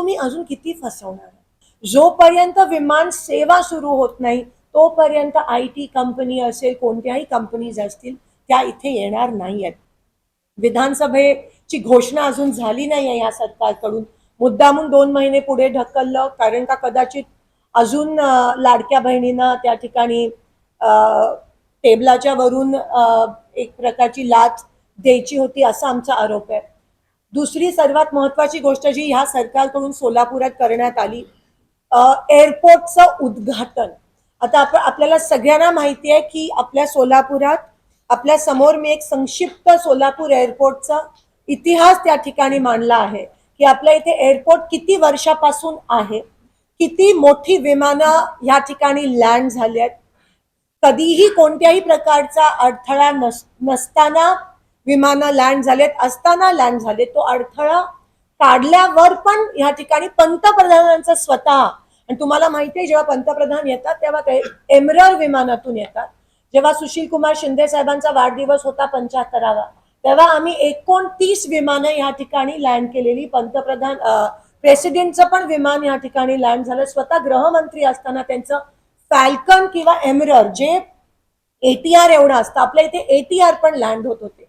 तुम्ही अजून किती फसवणार? जोपर्यंत विमान सेवा सुरू होत नाही तोपर्यंत आय टी कंपनी असेल कोणत्याही कंपनीज असतील त्या इथे येणार नाही आहेत विधानसभेची घोषणा अजून झाली नाही आहे या सरकारकडून. मुद्दामून दोन महिने पुढे ढकललं कारण का कदाचित अजून लाडक्या बहिणींना त्या ठिकाणी टेबलाच्या वरून एक प्रकारची लाच द्यायची होती असा आमचा आरोप आहे. दुसरी सर्वात महत्वाची गोष्ट जी ह्या सरकारकडून सोलापुरात करण्यात आली एअरपोर्टचं उद्घाटन. आता आप आपल्याला सगळ्यांना माहिती आहे की आपल्या सोलापुरात आपल्यासमोर मी एक संक्षिप्त सोलापूर एअरपोर्टचा इतिहास त्या ठिकाणी मांडला आहे की आपल्या इथे एअरपोर्ट किती वर्षापासून आहे किती मोठी विमानं या ठिकाणी लँड झाली आहेत. कधीही कोणत्याही प्रकारचा अडथळा नस नसताना विमानं लँड झालेत असताना लँड झाले. तो अडथळा काढल्यावर पण या ठिकाणी पंतप्रधानांचं स्वतः आणि तुम्हाला माहिती आहे जेव्हा पंतप्रधान येतात तेव्हा ते एमरर विमानातून येतात. जेव्हा सुशील कुमार शिंदे साहेबांचा वाढदिवस होता पंच्याहत्तरावा तेव्हा आम्ही एकोणतीस विमानं या ठिकाणी लँड केलेली. पंतप्रधान प्रेसिडेंटचं पण विमान या ठिकाणी लँड झालं. स्वतः गृहमंत्री असताना त्यांचं फॅल्कन किंवा एमरर जे एटीआर एवढं असतं. आपल्या इथे एटीआर पण लँड होत होते.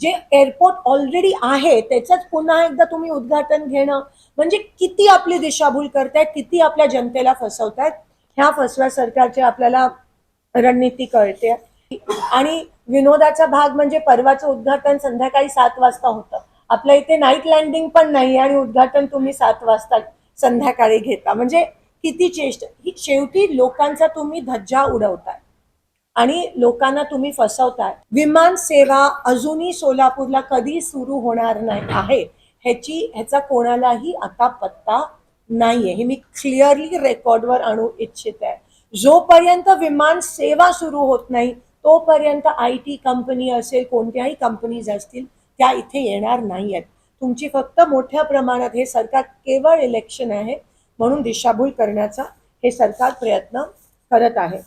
जे एअरपोर्ट ऑलरेडी आहे त्याचंच पुन्हा एकदा तुम्ही उद्घाटन घेणं. म्हणजे किती आपली दिशाभूल करतायत किती आपल्या जनतेला फसवतायत ह्या फसव्या सरकारची आपल्याला रणनीती कळते. आणि विनोदाचा भाग म्हणजे परवाचं उद्घाटन संध्याकाळी सात वाजता होतं. आपल्या इथे नाईट लँडिंग पण नाही आणि उद्घाटन तुम्ही सात वाजता संध्याकाळी घेता. म्हणजे किती चेष्ट ही शेवटी लोकांचा तुम्ही धज्जा उडवताय. आणि लोकांना तुम्ही फसवताय. विमान सेवा अजूनही सोलापूरला कधी सुरू होणार नाही आहे. ह्याची ह्याचा कोणालाही आता पत्ता नाहीये. हे मी क्लिअरली रेकॉर्डवर आणू इच्छित आहे. जोपर्यंत विमान सेवा सुरू होत नाही तोपर्यंत आय टी कंपनी असेल कोणत्याही कंपनीज असतील त्या इथे येणार नाही आहेत तुमची फक्त मोठ्या प्रमाणात हे सरकार केवळ इलेक्शन आहे म्हणून दिशाभूल करण्याचा हे सरकार प्रयत्न करत आहे.